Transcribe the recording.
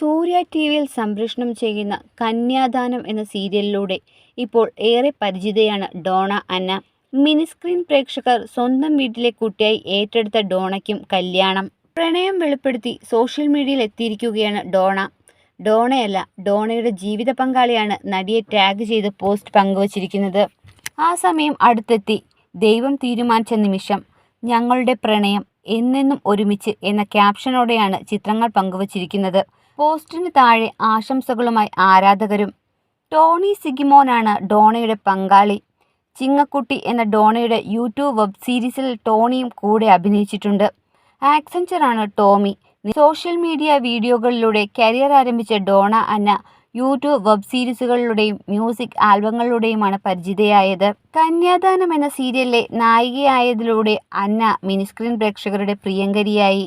സൂര്യ T വിയിൽ സംപ്രേഷണം ചെയ്യുന്ന കന്യാദാനം എന്ന സീരിയലിലൂടെ ഇപ്പോൾ ഏറെ പരിചിതയാണ് ഡോണ അന്ന. മിനിസ്ക്രീൻ പ്രേക്ഷകർ സ്വന്തം വീട്ടിലെ കുട്ടിയായി ഏറ്റെടുത്ത ഡോണയ്ക്കും കല്യാണം. പ്രണയം വെളിപ്പെടുത്തി സോഷ്യൽ മീഡിയയിൽ എത്തിയിരിക്കുകയാണ് ഡോണ. ഡോണയല്ല ഡോണയുടെ ജീവിത പങ്കാളിയാണ് നടിയെ ടാഗ് ചെയ്ത് പോസ്റ്റ് പങ്കുവച്ചിരിക്കുന്നത്. ആ സമയം അടുത്തെത്തി. ദൈവം തീരുമാനിച്ച നിമിഷം. ഞങ്ങളുടെ പ്രണയം. എന്നെന്നും ഒരുമിച്ച് എന്ന ക്യാപ്ഷനോടെയാണ് ചിത്രങ്ങൾ പങ്കുവച്ചിരിക്കുന്നത്. പോസ്റ്റിന് താഴെ ആശംസകളുമായി ആരാധകരും. ടോണി സിഗിമോനാണ് ഡോണയുടെ പങ്കാളി. ചിങ്ങക്കുട്ടി എന്ന ഡോണയുടെ യൂട്യൂബ് വെബ് സീരീസിൽ ടോണിയും കൂടെ അഭിനയിച്ചിട്ടുണ്ട്. ആക്സഞ്ചറാണ് ടോമി. സോഷ്യൽ മീഡിയ വീഡിയോകളിലൂടെ കരിയർ ആരംഭിച്ച ഡോണ അന്ന യൂട്യൂബ് വെബ് സീരീസുകളിലൂടെയും മ്യൂസിക് ആൽബങ്ങളിലൂടെയുമാണ് പരിചിതയായത്. കന്യാദാനം എന്ന സീരിയലിലെ നായികയായതിലൂടെ അന്ന മിനിസ്ക്രീൻ പ്രേക്ഷകരുടെ പ്രിയങ്കരിയായി.